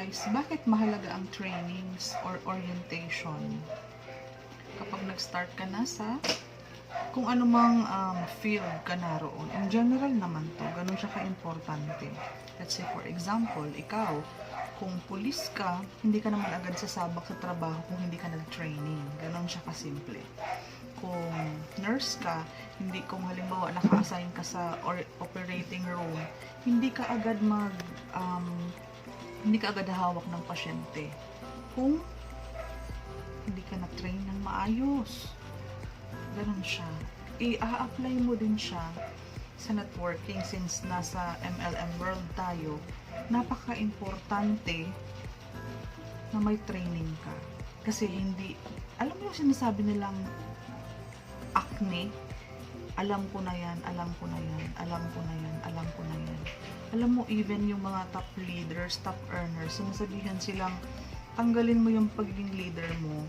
guys, bakit mahalaga ang trainings or orientation? Kapag nag-start ka na sa kung anumang um, field ka naroon. In general naman to, ganun siya ka-importante. Let's say for example, ikaw, kung pulis ka, hindi ka naman agad sasabak sa trabaho kung hindi ka nag-training. Ganun siya kasimple. Kung nurse ka, hindi kung halimbawa naka-assign ka sa or operating room, hindi ka agad mag um, hindi ka agad hawak ng pasyente. Kung hindi ka na-train ng maayos. Ganun siya. I-apply mo din siya sa networking since nasa MLM world tayo. Napaka-importante na may training ka. Kasi hindi, alam mo yung sinasabi nilang acne, alam ko na yan, alam ko na yan, alam ko na yan, alam ko na yan. Alam mo, even yung mga top leaders, top earners, sinasabihan silang, tanggalin mo yung pagiging leader mo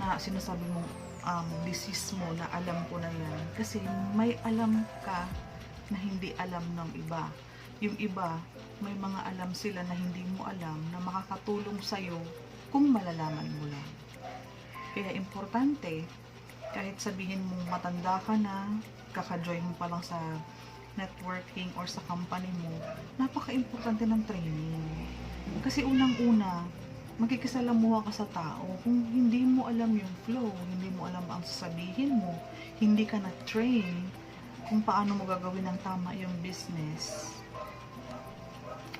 na sinasabi mo um, disease mo na alam ko na yan. Kasi may alam ka na hindi alam ng iba. Yung iba, may mga alam sila na hindi mo alam na makakatulong sa'yo kung malalaman mo lang. Kaya importante, kahit sabihin mong matanda ka na, kaka-join mo pa lang sa networking or sa company mo, napaka-importante ng training. Kasi unang-una, magkikisalamuha ka sa tao. Kung hindi mo alam yung flow, hindi mo alam ang sasabihin mo, hindi ka na-train kung paano mo gagawin ng tama yung business,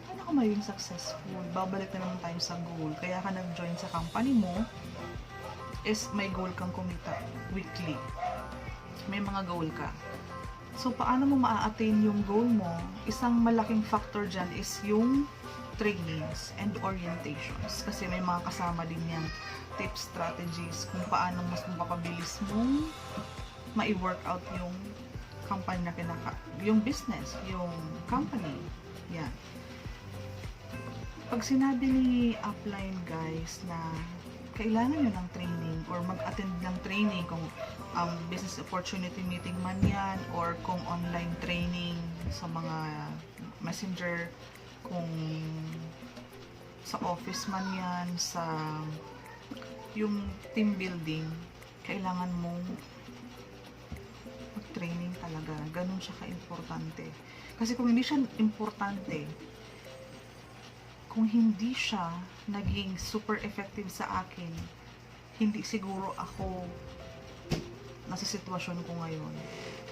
paano ka magiging successful? Babalik na naman tayo sa goal. Kaya ka nag-join sa company mo, is may goal kang kumita weekly. May mga goal ka. So, paano mo maa-attain yung goal mo? Isang malaking factor dyan is yung trainings and orientations. Kasi may mga kasama din yan tips, strategies, kung paano mas mapapabilis mong mai-work out yung company na kinaka yung business, yung company. Yan. Pag sinabi ni upline guys na kailangan nyo ng training or mag-attend ng training kung ang business opportunity meeting man yan or kung online training sa mga messenger kung sa office man yan sa yung team building kailangan mong mag-training talaga. Ganun siya ka-importante. Kasi kung hindi siya importante kung hindi siya naging super effective sa akin, hindi siguro ako nasa sitwasyon ko ngayon.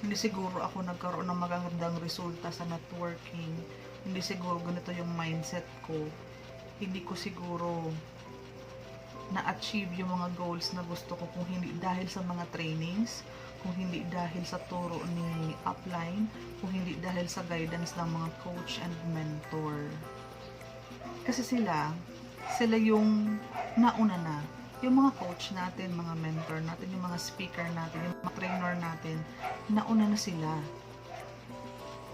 Hindi siguro ako nagkaroon ng magandang resulta sa networking. Hindi siguro ganito yung mindset ko. Hindi ko siguro na-achieve yung mga goals na gusto ko kung hindi dahil sa mga trainings, kung hindi dahil sa turo ni upline, kung hindi dahil sa guidance ng mga coach and mentor. Kasi sila, sila yung nauna na. Yung mga coach natin, mga mentor natin, yung mga speaker natin, yung mga trainer natin, nauna na sila.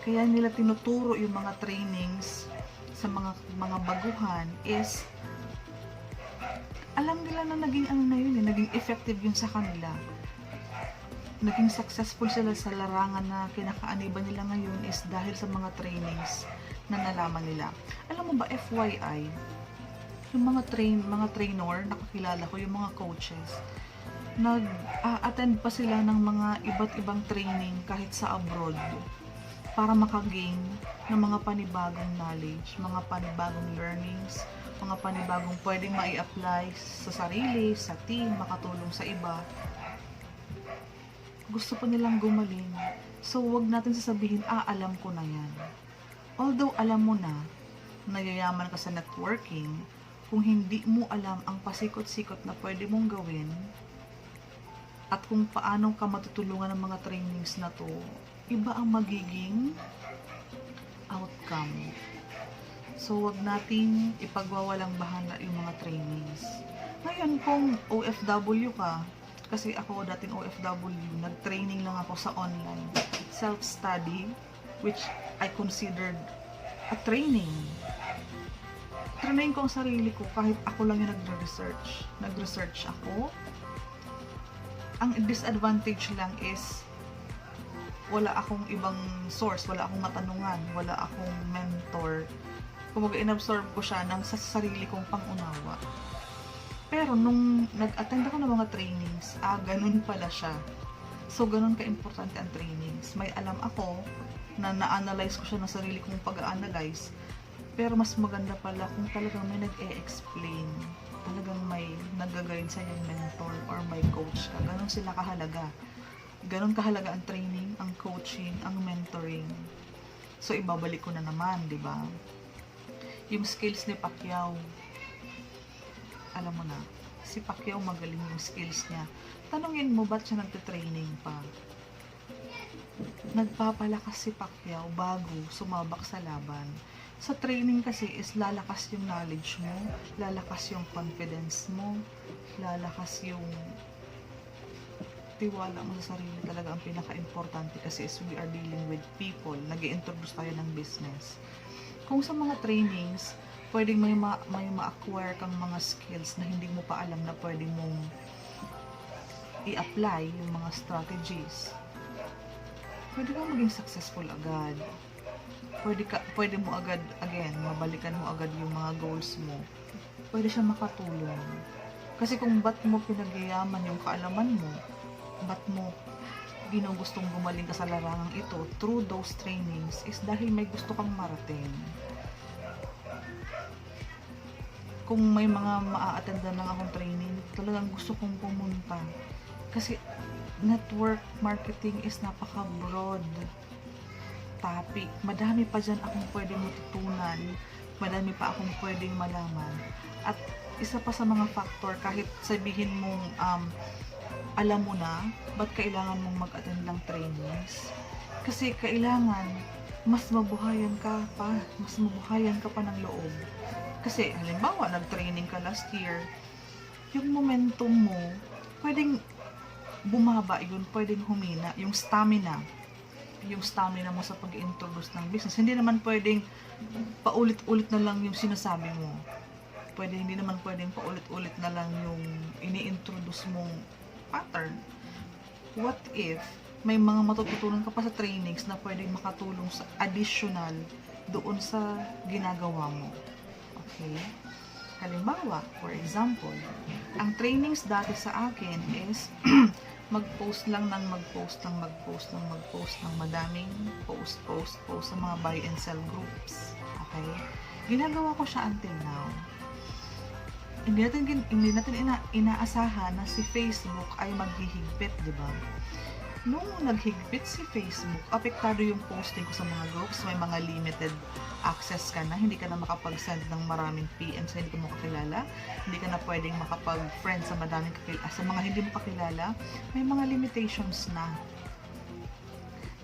Kaya nila tinuturo yung mga trainings sa mga mga baguhan is alam nila na naging ano na yun, eh, naging effective yun sa kanila. Naging successful sila sa larangan na kinakaaniba nila ngayon is dahil sa mga trainings na nalaman nila. Alam mo ba, FYI, yung mga train, mga trainer, nakakilala ko, yung mga coaches, nag-attend pa sila ng mga iba't ibang training kahit sa abroad para makagain ng mga panibagong knowledge, mga panibagong learnings, mga panibagong pwedeng mai-apply sa sarili, sa team, makatulong sa iba. Gusto pa nilang gumaling. So, wag natin sasabihin, ah, alam ko na yan. Although, alam mo na, nayayaman ka sa networking, kung hindi mo alam ang pasikot-sikot na pwede mong gawin, at kung paano ka matutulungan ng mga trainings na to, iba ang magiging outcome. So, wag nating ipagwawalang bahala yung mga trainings. Ngayon, kung OFW ka, kasi ako dating OFW, nag-training lang ako sa online self-study, which I considered a training. Training ko ang sarili ko kahit ako lang yung nagre-research. Nag-research ako. Ang disadvantage lang is wala akong ibang source, wala akong matanungan, wala akong mentor Kumbaga, inabsorb ko siya ng sa sarili kong pangunawa. Pero nung nag-attend ako ng mga trainings, ah, ganun pala siya. So, ganun ka-importante ang trainings. May alam ako na na-analyze ko siya ng sarili kong pag-analyze. Pero mas maganda pala kung talagang may nag-e-explain. Talagang may nag-guide sa yung mentor or may coach ka. Ganun sila kahalaga. Ganun kahalaga ang training, ang coaching, ang mentoring. So, ibabalik ko na naman, di ba? Yung skills ni Pacquiao, alam mo na, si Pacquiao magaling yung skills niya. Tanungin mo, ba't siya nagte-training pa? Nagpapalakas si Pacquiao bago sumabak sa laban. Sa training kasi is lalakas yung knowledge mo, lalakas yung confidence mo, lalakas yung tiwala mo sa sarili talaga ang pinaka-importante kasi is we are dealing with people. nag introduce tayo ng business. Kung sa mga trainings, pwedeng may, ma- may ma-acquire kang mga skills na hindi mo pa alam na pwedeng mong i-apply yung mga strategies. Pwede ka maging successful agad. Pwede, ka, pwede mo agad, again, mabalikan mo agad yung mga goals mo. Pwede siya makatulong. Kasi kung ba't mo pinagyayaman yung kaalaman mo, ba't mo ginugustong gumaling ka sa larangang ito through those trainings is dahil may gusto kang marating. Kung may mga maa-attenda lang akong training, talagang gusto kong pumunta. Kasi network marketing is napaka-broad topic. Madami pa dyan akong pwedeng matutunan. Madami pa akong pwedeng malaman. At isa pa sa mga factor, kahit sabihin mong um, alam mo na, ba't kailangan mong mag-attend ng trainings? Kasi kailangan mas mabuhayan ka pa, mas mabuhayan ka pa ng loob. Kasi halimbawa, nag-training ka last year, yung momentum mo, pwedeng bumaba yun, pwedeng humina, yung stamina, yung stamina mo sa pag-introduce ng business. Hindi naman pwedeng paulit-ulit na lang yung sinasabi mo. Pwede, hindi naman pwedeng paulit-ulit na lang yung ini-introduce mong pattern. What if may mga matututunan ka pa sa trainings na pwedeng makatulong sa additional doon sa ginagawa mo. Okay? Halimbawa, for example, ang trainings dati sa akin is mag-post lang ng mag-post ng mag-post ng mag-post ng madaming post, post, post sa mga buy and sell groups. Okay? Ginagawa ko siya until now. Hindi natin, hindi natin ina, inaasahan na si Facebook ay maghihigpit, di ba? Nung naghigpit si Facebook, apektado yung posting ko sa mga groups, may mga limited access ka na, hindi ka na makapag-send ng maraming PM sa hindi ka mo kakilala, hindi ka na pwedeng makapag-friend sa madaming kakilala, sa mga hindi mo kakilala, may mga limitations na.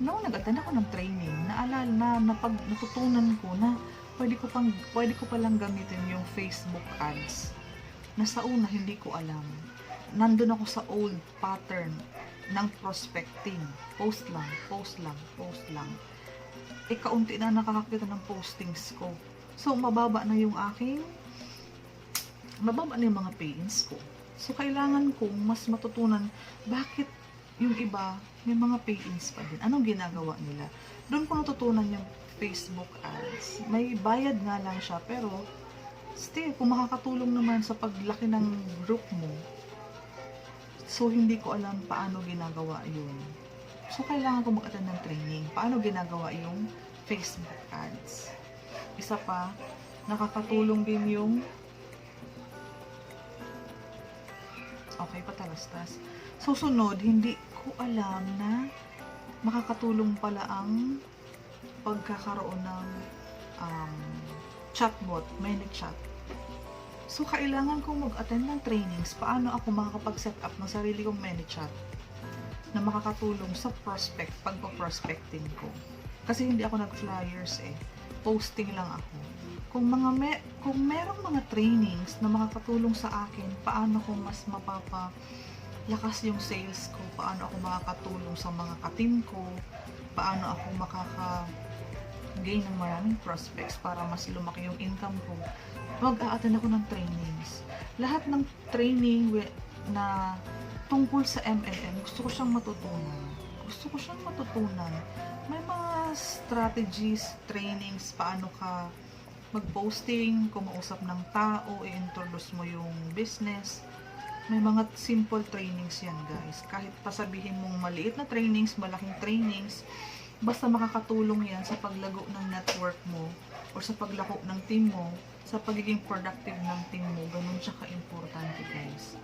Noong nag-attend ako ng training, naalala na, napag, natutunan ko na pwede ko, pang, pwede ko palang gamitin yung Facebook ads. Na sa una hindi ko alam. Nandun ako sa old pattern ng prospecting. Post lang, post lang, post lang. E kaunti na nakakakita ng postings ko. So, mababa na yung aking mababa na yung mga pay-ins ko. So, kailangan kong mas matutunan bakit yung iba may mga pay-ins pa din. Anong ginagawa nila? Doon ko natutunan yung Facebook ads. May bayad nga lang siya, pero still, kung makakatulong naman sa paglaki ng group mo, so hindi ko alam paano ginagawa yun. So, kailangan ko mag-attend ng training. Paano ginagawa yung Facebook ads. Isa pa, nakakatulong din yung Okay, patalastas. Susunod, hindi ko alam na makakatulong pala ang pagkakaroon ng um, chatbot, ManyChat. So, kailangan kong mag-attend ng trainings paano ako makakapag-set up ng sarili kong ManyChat na makakatulong sa prospect, pagpa-prospecting ko. Kasi hindi ako nag-flyers eh. Posting lang ako. Kung mga me kung merong mga trainings na makakatulong sa akin, paano ko mas mapapa lakas yung sales ko, paano ako makakatulong sa mga katim ko, paano ako makaka gain ng maraming prospects para mas lumaki yung income ko, mag-a-attend ako ng trainings. Lahat ng training na tungkol sa MLM, gusto ko siyang matutunan. Gusto ko siyang matutunan. May mga strategies, trainings, paano ka mag-posting, kumausap ng tao, i-introduce mo yung business. May mga simple trainings yan guys. Kahit pasabihin mong maliit na trainings, malaking trainings, basta makakatulong yan sa paglago ng network mo or sa paglako ng team mo, sa pagiging productive ng team mo, ganun siya ka-importante guys.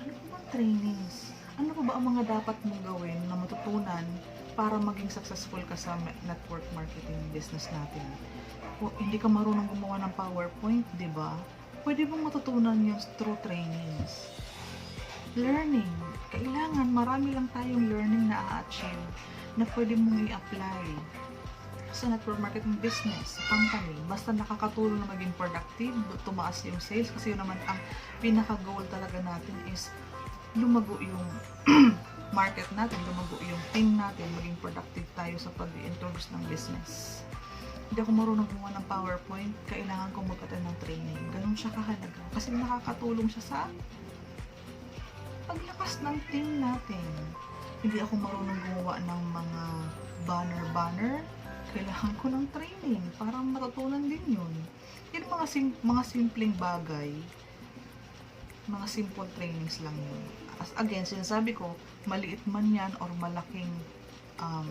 Ano ba ang trainings? Ano pa ba ang mga dapat mong gawin na matutunan para maging successful ka sa network marketing business natin? Kung hindi ka marunong gumawa ng PowerPoint, di ba? Pwede mong matutunan yun through trainings. Learning. Kailangan marami lang tayong learning na a-achieve na pwede mong i-apply sa network marketing business, company. Basta nakakatulong na maging productive, tumaas yung sales kasi yun naman ang pinaka-goal talaga natin is lumago yung market natin, lumago yung team natin, maging productive tayo sa pag-introduce ng business. Hindi ako marunong gumawa ng PowerPoint, kailangan kong mag-attend ng training. Ganun siya kahalaga. Kasi nakakatulong siya sa paglakas ng team natin. Hindi ako marunong gumawa ng mga banner-banner. Kailangan ko ng training para matutunan din yun. Yan mga, sim- mga simpleng bagay mga simple trainings lang yun. As again, sinasabi ko, maliit man yan or malaking um,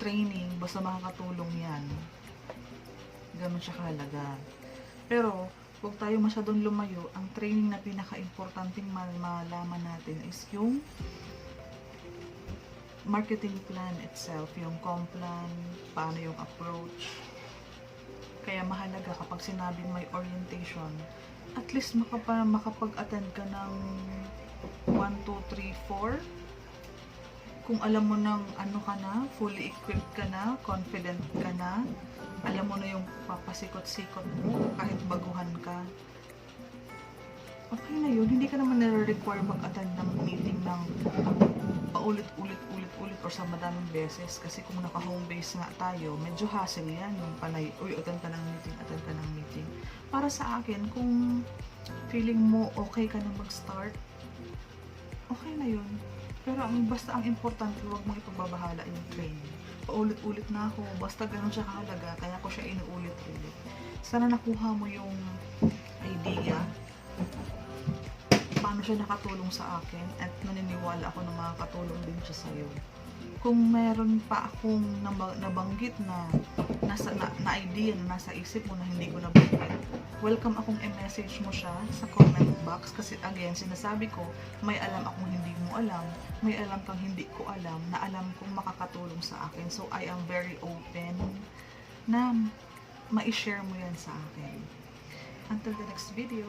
training, basta makakatulong yan. Ganun siya kahalaga. Pero, huwag tayo masyadong lumayo. Ang training na pinaka-importanting mal- malaman natin is yung marketing plan itself, yung complan, paano yung approach. Kaya mahalaga kapag sinabing may orientation, at least makapa, makapag-attend ka ng 1, 2, 3, 4. Kung alam mo ng ano ka na, fully equipped ka na, confident ka na, alam mo na yung papasikot-sikot mo kahit baguhan ka. Okay na yun, hindi ka naman nare-require mag-attend ng meeting ng paulit-ulit-ulit-ulit or sa madaming beses kasi kung naka-home base nga tayo, medyo hassle yan yung panay, uy, attend ka ng meeting, attend ka ng meeting. Para sa akin, kung feeling mo okay ka na mag-start, okay na yun. Pero ang basta ang importante, huwag mong ipagbabahala yung training. Paulit-ulit na ako, basta ganun siya kahalaga, kaya ko siya inuulit-ulit. Sana nakuha mo yung idea paano siya nakatulong sa akin at naniniwala ako na makakatulong din siya sa'yo. Kung meron pa akong naba- nabanggit na nasa na, na idea na nasa isip mo na hindi ko nabanggit, welcome akong i-message mo siya sa comment box kasi again, sinasabi ko, may alam akong hindi mo alam, may alam kang hindi ko alam, na alam kong makakatulong sa akin. So, I am very open na ma-share mo yan sa akin. Until the next video.